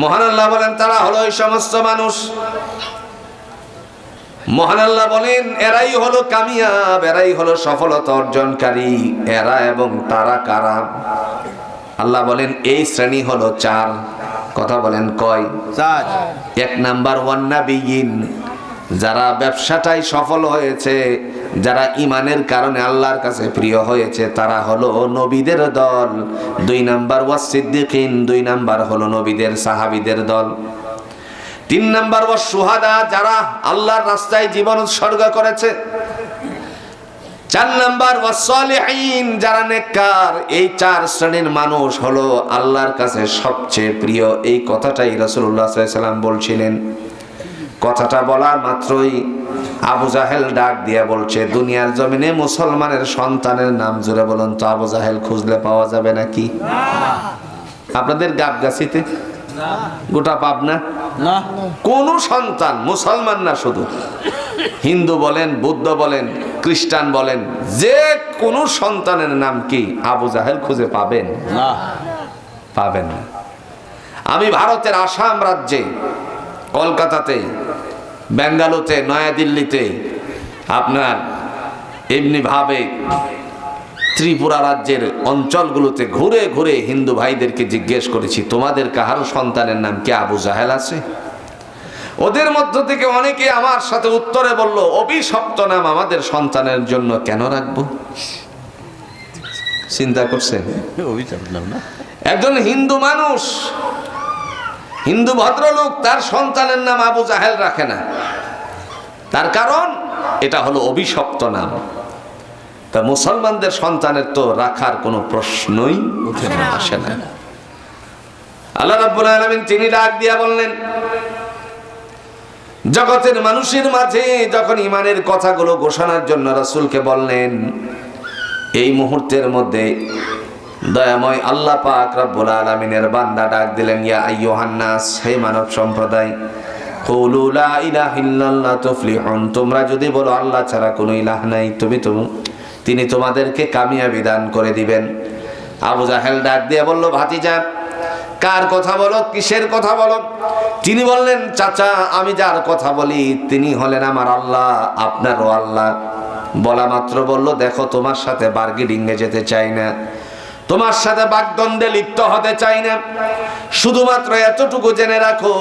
মহান আল্লাহ বলেন তারা হলো এই সমস্ত মানুষ। মহান আল্লাহ বলেন এরাই হলো কামিয়াব এরাই হলো সফলতা অর্জনকারী এরা এবং তারা কারা? আল্লাহ বলেন এই শ্রেণি হলো চার। কথা বলেন কয়? চার। এক নাম্বার ওয়ান নাবিয়িন যারা ব্যবসাটাই সফল হয়েছে যারা ইমানের কারণে আল্লাহর কাছে প্রিয় হয়েছে, তারা হলো নবীদের দল। দুই নাম্বার ওয়াস সিদ্দিকিন, দুই নাম্বার হলো নবীদের সাহাবীদের দল। তিন নাম্বার ওয়াস সুহাদা, যারা আল্লাহর রাস্তায় জীবন উৎসর্গ করেছে। চার নাম্বার ওয়াসলিহীন যারা নেককার, এই চার শ্রেণির মানুষ হলো আল্লাহর কাছে সবচেয়ে প্রিয়। এই কথাটাই রাসূলুল্লাহ সাল্লাল্লাহু সাল্লাম বলছিলেন। কথাটা বলার মাত্রই আবু জাহেল ডাক দিয়ে বলছে দুনিয়ার জমিনে মুসলমানের সন্তানের নাম জুড়ে বলুন তো আবু জাহেল খুঁজলে পাওয়া যাবে নাকি? আপনাদের গাবগাছিতে? গোটা পাবনা? না। কোন সন্তান মুসলমান না শুধু। হিন্দু বলেন বুদ্ধ বলেন খ্রিস্টান বলেন যে কোন সন্তানের নাম কি আবু জাহেল খুঁজে পাবেন? না। পাবেন না। আমি ভারতের আসাম রাজ্যে কলকাতাতে বেঙ্গালুরুতে নয়াদিল্লিতে আপনার এমনি ভাবে ত্রিপুরা রাজ্যের অঞ্চলগুলোতে ঘুরে ঘুরে হিন্দু ভাইদেরকে জিজ্ঞেস করেছি তোমাদের কাহারও সন্তানের নাম কি আবু জাহেল আছে? ওদের মধ্য থেকে অনেকে আমার সাথে উত্তরে বলল অভিশপ্ত নাম আমাদের সন্তানের জন্য কেন রাখব? চিন্তা করছেন? একজন হিন্দু মানুষ হিন্দু ভদ্রলোক তার সন্তানের নাম আবু জাহেল রাখে না। তার কারণ এটা হলো অভিশপ্ত নাম। তা মুসলমানদের সন্তানের তো রাখার কোনো প্রশ্নই উঠে না। আসে না। আল্লাহ রাব্বুল আলামিন তিনি ডাক দিয়া বললেন জগতের মানুষের মাঝে যখন ইমানের কথাগুলো ঘোষণার জন্য রাসূলকে বললেন এই মুহূর্তের মধ্যে দয়াময় আল্লাহ পাক রব্বুল আলামিনের বান্দা ডাক দিলেন, ইয়া আইয়ুহান নাস, হে মানব সম্প্রদায়, কুলু লা ইলাহা ইল্লাল্লাহ তুফলিহুন, তোমরা যদি বলো আল্লাহ ছাড়া কোনো ইলাহ নাই, তুমি তো, তিনি তোমাদেরকে কামিয়াবি দান করে দিবেন। আবু জাহেল ডাক দিয়ে বলল, ভাতিজা, কার কথা বলো, কিসের কথা বলো? তিনি বললেন, চাচা, আমি যার কথা বলি, তিনি হলেন আমার আল্লাহ, আপনারও আল্লাহ। বলা মাত্র বলল, দেখো, তোমার সাথে বার্গেনিংয়ে যেতে চাই না। তোমার সাথে বাগদণ্ডে লিপ্ত হতে চাই না। শুধুমাত্র এতটুকু জেনে রাখো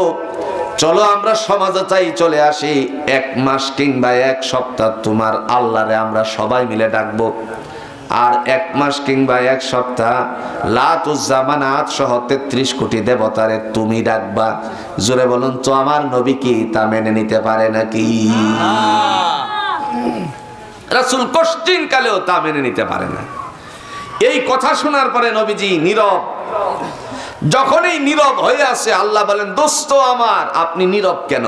চলো আমরা সমাজে চাই চলে আসি এক মাস কিংবা এক সপ্তাহ তোমার আল্লাহরে আমরা সবাই মিলে ডাকবো। আর এক মাস কিংবা এক সপ্তাহ লাতুজ্জামানাত সহ তেত্রিশ কোটি দেবতারে তুমি ডাকবা। জোরে বলুন তো আমার নবী কি তা মেনে নিতে পারে নাকি? রাসুল কষ্টিন কালেও তা মেনে নিতে পারে না। এই কথা শোনার পরে নবীজি নীরব। যখনই নীরব হয়ে আসে আল্লাহ বলেন দোস্ত আমার আপনি নীরব কেন?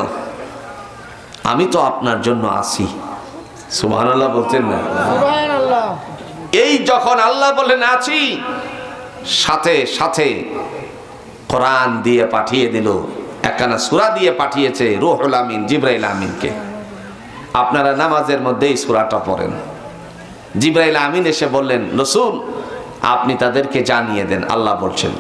আমি তো আপনার জন্য আসি সুবহানাল্লাহ বলছেন না? এই যখন আল্লাহ বলেন আছি সাথে সাথে কোরআন দিয়ে পাঠিয়ে দিল একখানা সুরা দিয়ে পাঠিয়েছে রুহুল আমিন জিব্রাইল আমিনকে। আপনারা নামাজের মধ্যে এই সুরাটা পড়েন। জিব্রাইল আমিন এসে বললেন রসুল আপনি তাদেরকে জানিয়ে দেন। আল্লাহ বলছেন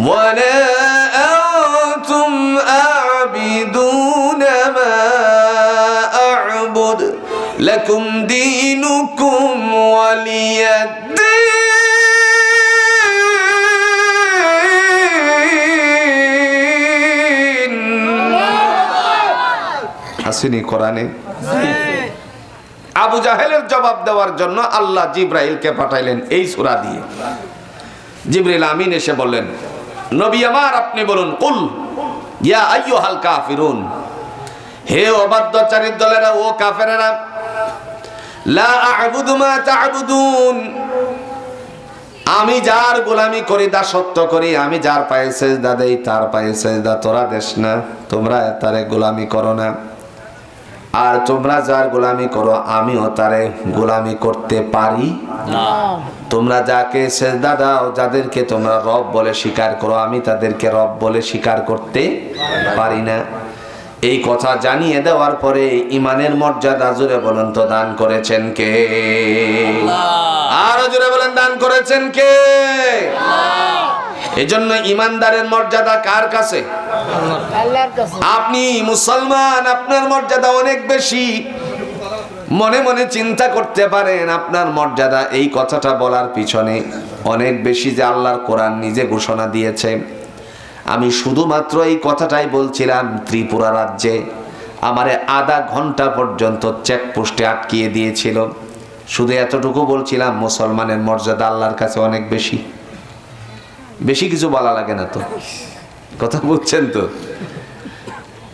ولا أنتم عابدون ما أعبد لكم دينكم ولي الدين আসেনি কোরআনে আবু জাহেলের জবাব দেওয়ার জন্য আল্লাহ জিব্রাইলকে পাঠাইলেন এই সূরা দিয়ে জিব্রাইল আমিন এসে বললেন নবী আমার, আপনি বলুন, কুল, ইয়া আইয়ুহাল কাফিরুন। হে অবাধ্যচারীর দলেরা, ও কাফেরেরা, লা আ'বুদু মা তা'বুদুন। আমি যার গোলামি করি দাসত্ব করি, আমি যার পায়ে সেজদা দেই, তার পায়ে সেজদা তোরা দেশ না, তোমরা তারে গোলামি করো না। আর তোমরা যার গোলামি করো, আমিও তারে গোলামি করতে পারি তোমরা যাকে সেজদা দাও যাদেরকে তোমরা রব বলে স্বীকার করো আমি তাদেরকে রব বলে স্বীকার করতে পারি না। এই কথা জানিয়ে দেওয়ার পরে ইমানের মর্যাদা জুড়ে বলেন তো দান করেছেন কে? আরও জুড়ে বলেন দান করেছেন কে? এজন্য ইমানদারের মর্যাদা কার কাছে? কাছে। আপনি মুসলমান আপনার মর্যাদা অনেক বেশি। মনে মনে চিন্তা করতে পারেন, আপনার মর্যাদা এই কথাটা বলার পিছনে অনেক বেশি যে আল্লাহর কোরআন নিজে ঘোষণা দিয়েছে। আমি শুধুমাত্র এই কথাটাই বলছিলাম, ত্রিপুরা রাজ্যে আমারে আধা ঘণ্টা পর্যন্ত চেকপোস্টে আটকিয়ে দিয়েছিল। শুধু এতটুকু বলছিলাম, মুসলমানের মর্যাদা আল্লাহর কাছে অনেক বেশি। বেশি কিছু বলা লাগে না তো। কথা বুঝছেন তো?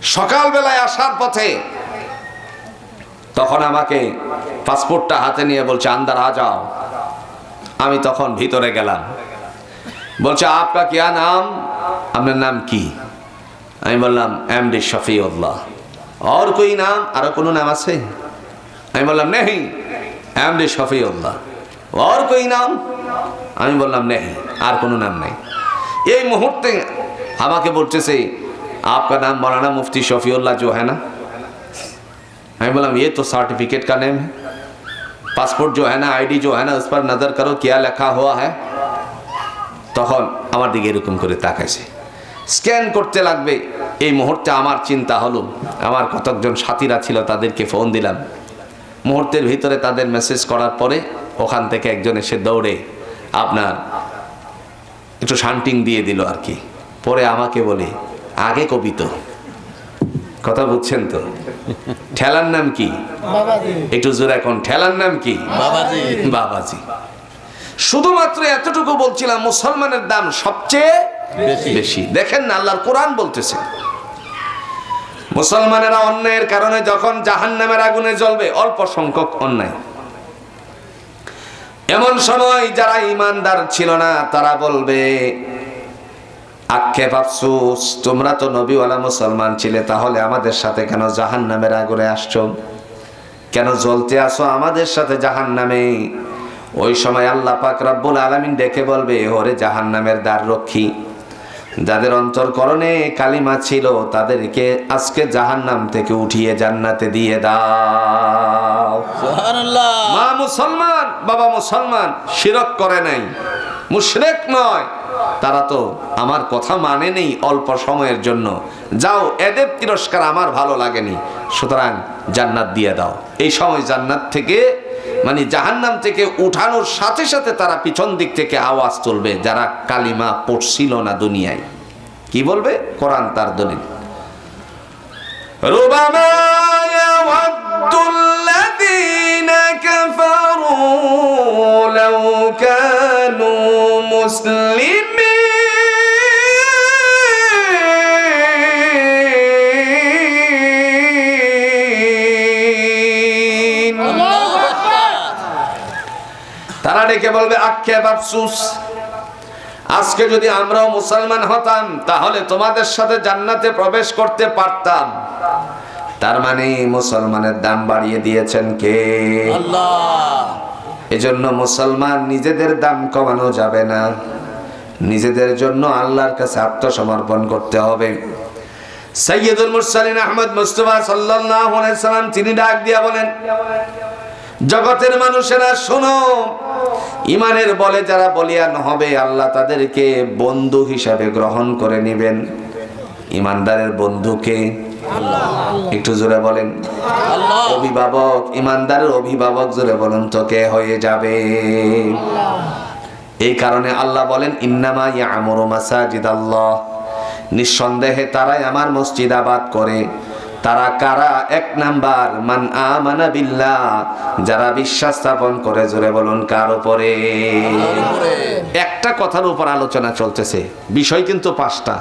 সকালবেলায় আসার পথে তখন আমাকে পাসপোর্টটা হাতে নিয়ে বলছে, আন্দার, আ যাও। আমি তখন ভিতরে গেলাম। বলছে, আপনার কিয়া নাম? আপনার নাম কি? আমি বললাম, এম এমডি শফিউল্লাহ। আর কই নাম? আরও কোনো নাম আছে? আমি বললাম, নেহি। M MD Shafiullah. আর কই নাম? আমি বললাম, নেহি, আর কোনো নাম নাই। এই মুহূর্তে আমাকে বলতেছে, আপনার নাম মরানা মুফতি শফিউল্লাহ জোহেনা? मैं बोला ये तो सर्टिफिकेट का नेम है पासपोर्ट जो है ना आईडी जो है ना उस पर नजर करो क्या लिखा हुआ है তখন আমার দিকে এরকম করে তাকাইছে স্ক্যান করতে লাগবে এই মুহূর্তে আমার চিন্তা হলো আমার কতকজন সাথীরা ছিল তাদেরকে ফোন দিলাম মুহূর্তের ভিতরে তাদের মেসেজ করার পরে ওখান থেকে একজন এসে দৌড়ে আপনার একটু শান্টিং দিয়ে দিল আর কি পরে আমাকে বলে আগে কবিত কথা বুঝছেন তো ঠেলার নাম কি? একটু জোরে এখন ঠেলার নাম কি? বাবাজি। বাবাজি। শুধুমাত্র এতটুকু বলছিলাম মুসলমানের দাম সবচেয়ে বেশি। বেশি। দেখেন না আল্লাহর কোরআন বলতেছে। মুসলমানেরা অন্যায়ের কারণে যখন জাহান্নামের আগুনে জ্বলবে অল্প সংখ্যক অন্যায়। এমন সময় যারা ইমানদার ছিল না তারা বলবে আক্ষেপ আফসুস তোমরা তো নবীওয়ালা মুসলমান ছিলে তাহলে আমাদের সাথে কেন জাহান্নামের আগুনে আসছো? কেন জ্বলতে আসো আমাদের সাথে জাহান নামে ওই সময় আল্লাহ পাক রব্বুল আলামিন ডেকে বলবে ওরে জাহান নামের দ্বার রক্ষী যাদের অন্তরকরণে কালিমা ছিল তাদেরকে আজকে জাহান নাম থেকে উঠিয়ে জান্নাতে দিয়ে দাও। মা মুসলমান বাবা মুসলমান শিরক করে নাই মুশরেক নয়। তারা তো আমার কথা মানে নেই অল্প সময়ের জন্য। যাও এদের তিরস্কার আমার ভালো লাগেনি। সুতরাং জান্নাত দিয়ে দাও। এই সময় জান্নাত থেকে মানে জাহান্নাম থেকে উঠানোর সাথে সাথে তারা পিছন দিক থেকে আওয়াজ তুলবে, যারা কালিমা পড়ছিল না দুনিয়ায়। কি বলবে? কোরআন তার দলিল। রুবামা كفروا لو كانوا مسلمين তারা ডেকে বলবে আক্ষেপ আফসুস আজকে যদি আমরাও মুসলমান হতাম তাহলে তোমাদের সাথে জান্নাতে প্রবেশ করতে পারতাম তার মানে মুসলমানের দাম বাড়িয়ে দিয়েছেন কে? এজন্য মুসলমান নিজেদের দাম কমানো যাবে না। নিজেদের জন্য আল্লাহর কাছে আত্মসমর্পণ করতে হবে। সৈয়দুল মুরসালিন আহমদ মুস্তফা সাল্লাল্লাহু আলাইহি সাল্লাম তিনি ডাক দিয়া বলেন জগতের মানুষেরা শোনো ইমানের বলে যারা বলিয়ান হবে আল্লাহ তাদেরকে বন্ধু হিসাবে গ্রহণ করে নেবেন। ইমানদারের বন্ধুকে একটু জোরে বলেন। অভিভাবক ইমানদারের অভিভাবক জোরে বলুন তো কে হয়ে যাবে? এই কারণে আল্লাহ বলেন ইন্নামা ইয়ামুরু মাসাজিদ আল্লাহ নিঃসন্দেহে তারাই আমার মসজিদ আবাদ করে। তারা কারা? এক নাম্বার মান আমানা বিল্লাহ। যারা বিশ্বাস স্থাপন করে জোরে বলুন কার উপরে? একটা কথার উপর আলোচনা চলতেছে। বিষয় কিন্তু পাঁচটা।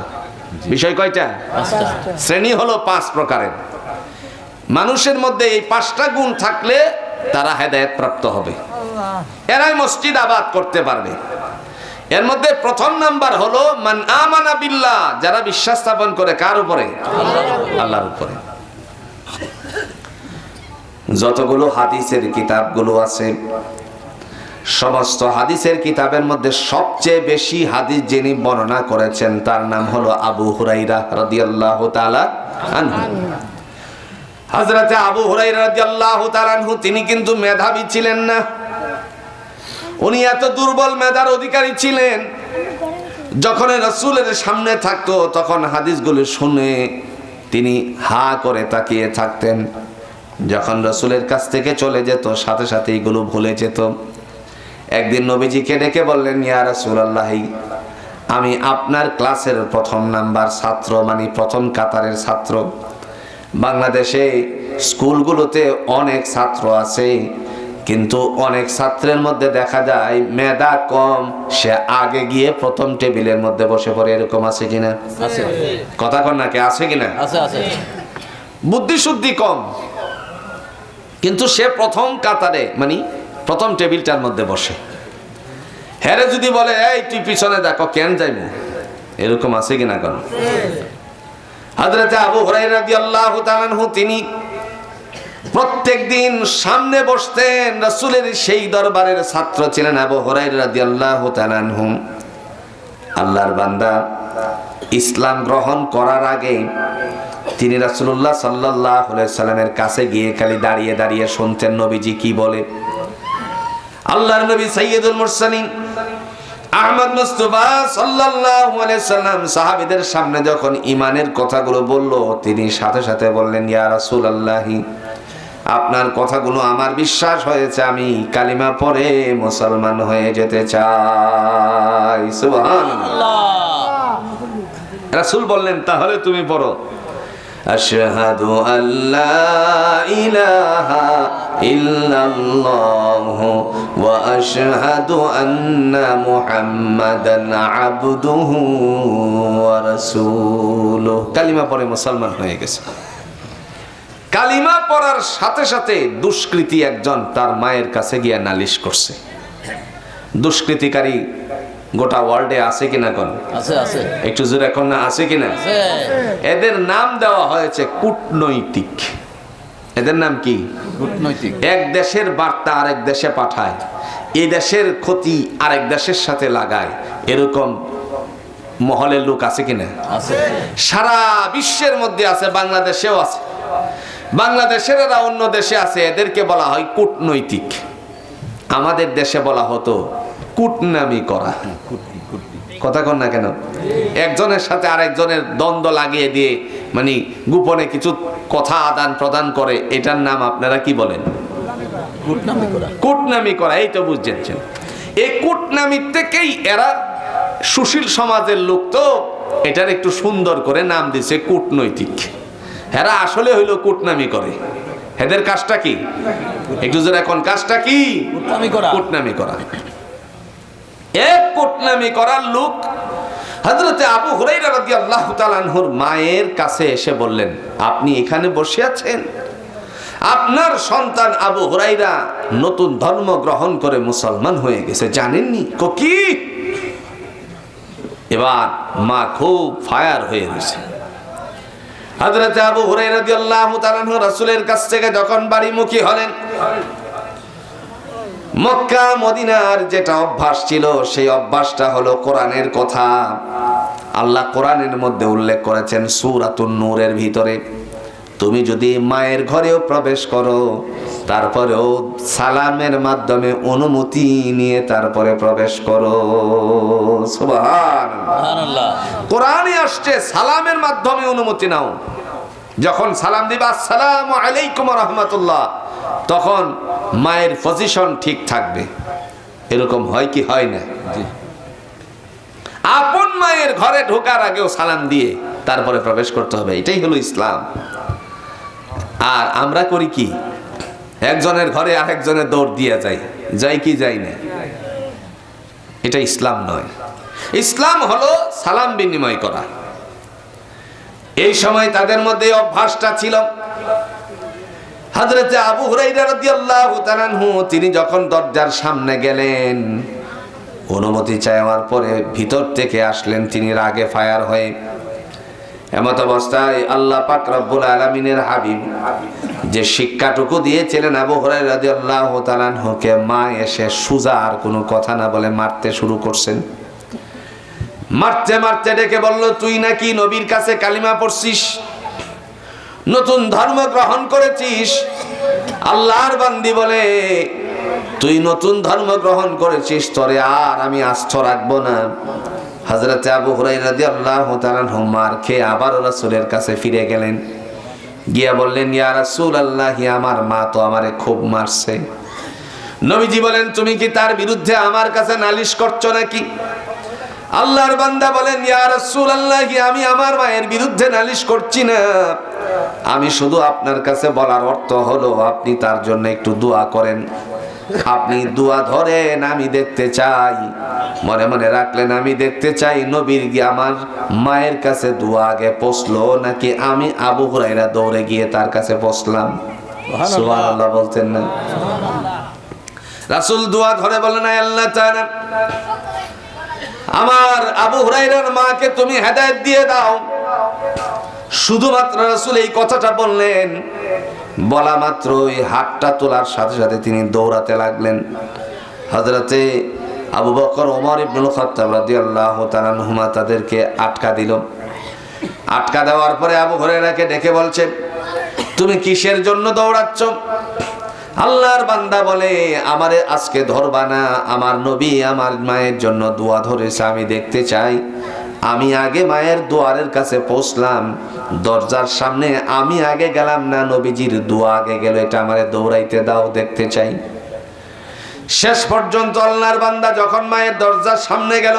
বিষয় কয়টা? শ্রেণি হলো পাঁচ প্রকারের। মানুষের মধ্যে এই পাঁচটা গুণ থাকলে তারা হেদায়েত প্রাপ্ত হবে। এরাই মসজিদ আবাদ করতে পারবে। এর মধ্যে প্রথম নাম্বার হলো মান আমানা বিল্লাহ যারা বিশ্বাস স্থাপন করে কার উপরে? আল্লাহর উপরে। যতগুলো হাদিসের কিতাবগুলো আছে সমস্ত হাদিসের কিতাবের মধ্যে সবচেয়ে বেশি হাদিস যিনি বর্ণনা করেছেন, তার নাম হলো আবু হুরাইরা রাদিয়াল্লাহু তাআলা আনহু। হযরতে আবু হুরাইরা রাদিয়াল্লাহু তাআলা আনহু, তিনি কিন্তু মেধাবী ছিলেন না। উনি এত দুর্বল মেধার অধিকারী ছিলেন, যখন রসুলের সামনে থাকতো, তখন হাদিসগুলো শুনে তিনি হা করে তাকিয়ে থাকতেন। যখন রসুলের কাছ থেকে চলে যেত, সাথে সাথে এগুলো ভুলে যেত। একদিন নবীজিকে ডেকে বললেন ইয়া রাসূলুল্লাহ আমি আপনার ক্লাসের প্রথম নাম্বার ছাত্র মানে প্রথম কাতারের ছাত্র। বাংলাদেশে স্কুলগুলোতে অনেক ছাত্র আছে কিন্তু অনেক ছাত্রের মধ্যে দেখা যায় মেধা কম সে আগে গিয়ে প্রথম টেবিলের মধ্যে বসে পড়ে এরকম আছে কিনা? আছে। কথা কন নাকি আছে কিনা? বুদ্ধি শুদ্ধি কম কিন্তু সে প্রথম কাতারে মানে প্রথম টেবিলটার মধ্যে বসে। হ্যারে যদি বলে, এই, তুই পিছনে দেখো, কেন যাইব? এরকম আছে কিনা কোন? হাজরতে আবু রাদিয়াল্লাহু তাআলা আনহু, তিনি প্রত্যেক দিন সামনে বসতেন রাসূলের সেই দরবারের ছাত্র ছিলেন আবু রাদিয়াল্লাহু তাআলা আনহু। আল্লাহর বান্দা, ইসলাম গ্রহণ করার আগে তিনি রাসূলুল্লাহ সাল্লাল্লাহু সাল্লামের কাছে গিয়ে খালি দাঁড়িয়ে দাঁড়িয়ে শুনতেন নবীজি কি বলে। আল্লাহর নবী সাইয়্যিদুল মুরসালিন আহমদ মুস্তফা সাল্লাল্লাহু আলাইহি সাল্লাম সাহাবীদের সামনে যখন ইমানের কথাগুলো বলল তিনি সাথে সাথে বললেন ইয়া রাসূলুল্লাহি আপনার কথাগুলো আমার বিশ্বাস হয়েছে আমি কালিমা পড়ে মুসলমান হয়ে যেতে চাই। সুবহানাল্লাহ। রাসূল বললেন তাহলে তুমি পড়ো। আশহাদু আল্লা ইলাহা ইল্লাল্লাহ ওয়া আশহাদু আন্না মুহাম্মাদান আবদুহু ওয়া রাসূলুহু। কালিমা পড়ে মুসলমান হয়ে গেছে। কালিমা পড়ার সাথে সাথে দুষ্কৃতী একজন তার মায়ের কাছে গিয়ে নালিশ করছে। দুষ্কৃতিকারী গোটা ওয়ার্ল্ডে আছে কিনা কোন? আছে আছে। একটু জোরে এখন না আছে কিনা? আছে। এদের নাম দেওয়া হয়েছে কূটনৈতিক। এদের নাম কি? কূটনৈতিক। এক দেশের বার্তা আরেক দেশে পাঠায়। এই দেশের ক্ষতি আরেক দেশের সাথে লাগায়। এরকম মহলের লোক আছে কিনা? আছে। সারা বিশ্বের মধ্যে আছে বাংলাদেশেও আছে। বাংলাদেশের এরা অন্য দেশে আছে এদেরকে বলা হয় কূটনৈতিক। আমাদের দেশে বলা হতো কূটনামি করা। কথা কন না কেন? একজনের সাথে আরেকজনের দ্বন্দ্ব লাগিয়ে দিয়ে মানে গোপনে কিছু কথা আদান প্রদান করে এটার নাম আপনারা কি বলেন? কূটনামি করা। কূটনামি করা এই তো বুঝছেন। এই কূটনামি থেকেই এরা সুশীল সমাজের লোক তো এটার একটু সুন্দর করে নাম দিছে কূটনৈতিক। এরা আসলে হইল কূটনামি করে। এদের কাজটা কি? একটু জোরে এখন কাজটা কি? কূটনামি করা। কূটনামি করা। এক কূটনামি করার লোক। হযরতে আবু হুরাইরা রাদিয়াল্লাহু তাআলা আনহুর মায়ের কাছে এসে বললেন, আপনি এখানে বসে আছেন? আপনার সন্তান আবু হুরাইরা নতুন ধর্ম গ্রহণ করে মুসলমান হয়ে গেছে, জানেননি? কো এবার মা খুব ফায়ার হয়ে রয়েছে হযরতে আবু হুরাইরা রাদিয়াল্লাহু আল্লাহ আনহু রাসূলের কাছ থেকে যখন বাড়িমুখী হলেন মক্কা মদিনার যেটা অভ্যাস ছিল সেই অভ্যাসটা হলো কোরআনের কথা। আল্লাহ কোরআনের মধ্যে উল্লেখ করেছেন সূরাতুন নূরের ভিতরে তুমি যদি মায়ের ঘরেও প্রবেশ করো তারপরেও সালামের মাধ্যমে অনুমতি নিয়ে তারপরে প্রবেশ করো। কোরআনে আসছে সালামের মাধ্যমে অনুমতি নাও। যখন সালাম দিবা আসসালামু আলাইকুম রহমতুল্লাহ। তখন মায়ের পজিশন ঠিক থাকবে। এরকম হয় কি হয় না? আপন মায়ের ঘরে ঢোকার আগেও সালাম দিয়ে তারপরে প্রবেশ করতে হবে। এটাই হলো ইসলাম। আর আমরা করি কি? একজনের ঘরে আরেকজনের দৌড় দিয়ে যাই। যাই কি যাই না। এটা ইসলাম নয়। ইসলাম হলো সালাম বিনিময় করা। এই সময় তাদের মধ্যে অভ্যাসটা ছিল। হযরতে আবু হুরাইরা রাদিয়াল্লাহু তাআলা আনহু, তিনি যখন দরজার সামনে গেলেন, অনুমতি চাওয়ার পরে ভিতর থেকে আসলেন। তিনি রাগে ফায়ার হয়ে এমত অবস্থায় আল্লাহ পাক রব্বুল আলামিনের হাবিব যে শিক্ষাটুকু দিয়েছিলেন আবু হুরায়রা রাদিয়াল্লাহু তাআলা আনহুকে, মা এসে সুজা আর কোনো কথা না বলে মারতে শুরু করছেন। মারতে মারতে ডেকে বলল, তুই নাকি নবীর কাছে কালিমা পড়ছিস? নতুন ধর্ম গ্রহণ করেছিস? আল্লাহর বান্দি বলে, তুই নতুন ধর্ম গ্রহণ করেছিস, তরে আর আমি আস্থ রাখব না। হজরতে আবু হুরাই রাজি আল্লাহ মার খেয়ে আবার রাসূলের কাছে ফিরে গেলেন। গিয়া বললেন, ইয়া রাসুল আল্লাহ আমার মা তো আমারে খুব মারছে। নবীজি বলেন, তুমি কি তার বিরুদ্ধে আমার কাছে নালিশ করছ নাকি? আল্লাহর বান্দা বলেন, ইয়া রাসূলুল্লাহ, আমি আমার মায়ের বিরুদ্ধে নালিশ করছি না। আমি শুধু আপনার কাছে বলার অর্থ হলো আপনি তার জন্য একটু দোয়া করেন। আপনি দোয়া ধরেন আমি দেখতে চাই। মনে মনে রাখলেন আমি দেখতে চাই নবীর গিয়ে আমার মায়ের কাছে দোয়া আগে পৌঁছলো নাকি আমি আবু হুরাইরা দৌড়ে গিয়ে তার কাছে পৌঁছলাম সুবহানাল্লাহ। বলতেন না। রাসূল দোয়া ধরে বলেন "আয় আল্লাহ তাআলা আমার আবু হুরাইরার মাকে তুমি হেদায়েত দিয়ে দাও। শুধুমাত্র রাসূল এই কথাটা বললেন। বলা মাত্র ওই হাতটা তোলার সাথে সাথে তিনি দৌড়াতে লাগলেন। হযরতে আবু বকর, ওমর ইবনুল খাত্তাব রাদিয়াল্লাহু তাআলা আনহুমা তাদেরকে আটকা দিল। আটকা দেওয়ার পরে আবু হুরাইরাকে ডেকে বলছে, তুমি কিসের জন্য দৌড়াচ্ছ? আল্লাহর বান্দা বলে, আমারে আজকে ধরবা না, আমার নবী আমার মায়ের জন্য দোয়া ধরেছে, আমি দেখতে চাই। আমি আগে মায়ের দুয়ারের কাছে পৌঁছলাম। দরজার সামনে আমি আগে গেলাম না, নবীজির দোয়া আগে গেল, এটা আমারে দৌড়াইতে দাও, দেখতে চাই। শেষ পর্যন্ত আল্লাহর বান্দা যখন মায়ের দরজার সামনে গেল,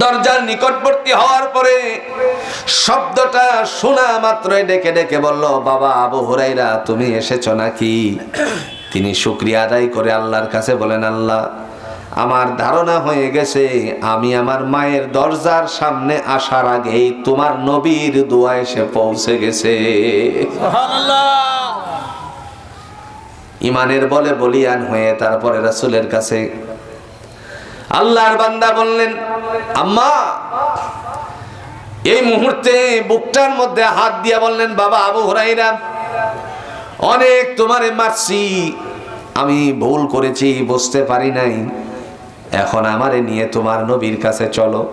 দরজার নিকটবর্তী হওয়ার পরে শব্দটা শোনা মাত্রই ডেকে ডেকে বলল, বাবা, আবু হুরাইরা তুমি এসেছ নাকি? তিনি শুক্রিয়া আদায় করে আল্লাহর কাছে বলেন, আল্লাহ আমার ধারণা হয়ে গেছে আমি আমার মায়ের দরজার সামনে আসার আগেই তোমার নবীর দোয়া এসে পৌঁছে গেছে। ইমানের বলে বলিয়ান হয়ে তারপরে রাসুলের কাছে আল্লাহর বান্দা বললেন আম্মা! এই মুহূর্তে বুকটার মধ্যে হাত দিয়া বললেন বাবা আবু হুরাইরা অনেক তোমারে মারছি আমি ভুল করেছি বুঝতে পারি নাই। এখন আমারে নিয়ে তোমার নবীর কাছে চলো।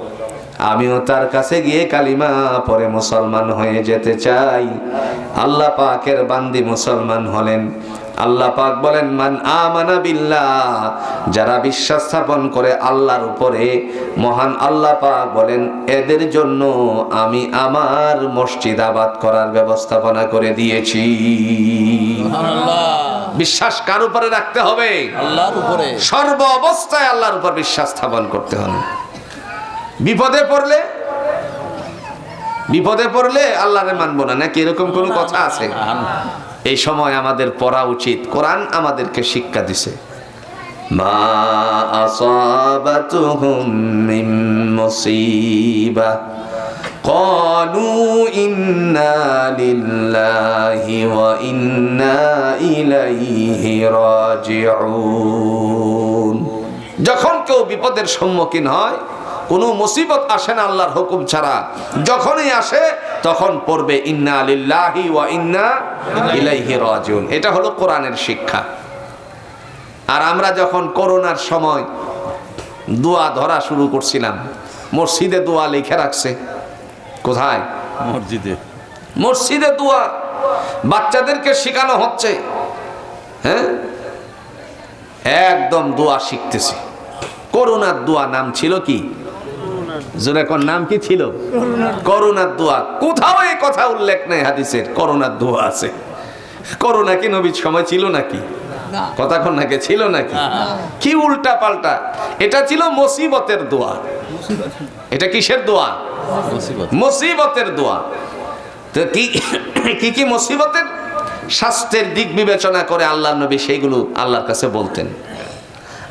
আমিও তার কাছে গিয়ে কালিমা পরে মুসলমান হয়ে যেতে চাই। আল্লাহ পাকের বান্দি মুসলমান হলেন। আল্লাহ পাক বলেন মান আমানা বিল্লাহ। যারা বিশ্বাস স্থাপন করে আল্লাহর উপরে মহান আল্লাহ পাক বলেন এদের জন্য আমি আমার মসজিদ আবাদ করার ব্যবস্থাপনা করে দিয়েছি। বিশ্বাস কার উপরে রাখতে হবে? আল্লাহর উপরে। সর্ব অবস্থায় আল্লাহর উপর বিশ্বাস স্থাপন করতে হবে। বিপদে পড়লে বিপদে পড়লে আল্লাহরে মানবো না নাকি এরকম কোনো কথা আছে? এই সময় আমাদের পড়া উচিত কোরআন আমাদেরকে শিক্ষা দিছে মা আসাবাতুহুম মিন মুসিবা قالوا إنا لله وإنا إليه راجعون যখন কেউ বিপদের সম্মুখীন হয় কোনো মুসিবত আসে না আল্লাহর হুকুম ছাড়া যখনই আসে তখন পড়বে ইন্না আলিল্লাহি ওয়া ইন্না ইলাইহি রাজিউন। এটা হলো কোরআনের শিক্ষা। আর আমরা যখন করোনার সময় দোয়া ধরা শুরু করছিলাম মসজিদে দোয়া লিখে রাখছে। কোথায়? মসজিদে। মসজিদে দোয়া। বাচ্চাদেরকে শেখানো হচ্ছে। হ্যাঁ? একদম দোয়া শিখতেছি। করোনার দোয়া নাম ছিল কি? জোরেকর নাম কি ছিল? করুণার দোয়া। কোথাও এই কথা উল্লেখ নেই হাদিসের করুণার দোয়া আছে। করোনা কি নবীর সময় ছিল নাকি? কথা কোন নাকি ছিল নাকি? কি উল্টা পাল্টা এটা ছিল মুসিবতের দোয়া। এটা কিসের দোয়া? মুসিবত। মুসিবতের দোয়া। তো কি কি কি মুসিবতের? স্বাস্থ্যের দিক বিবেচনা করে আল্লাহ নবী সেইগুলো আল্লাহর কাছে বলতেন।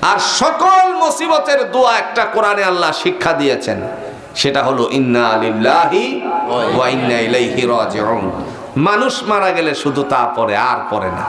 আর সকল মুসিবতের দোয়া একটা কোরআনে আল্লাহ শিক্ষা দিয়েছেন। সেটা হলো, ইন্না মানুষ মারা গেলে শুধু তা পরে আর পরে না।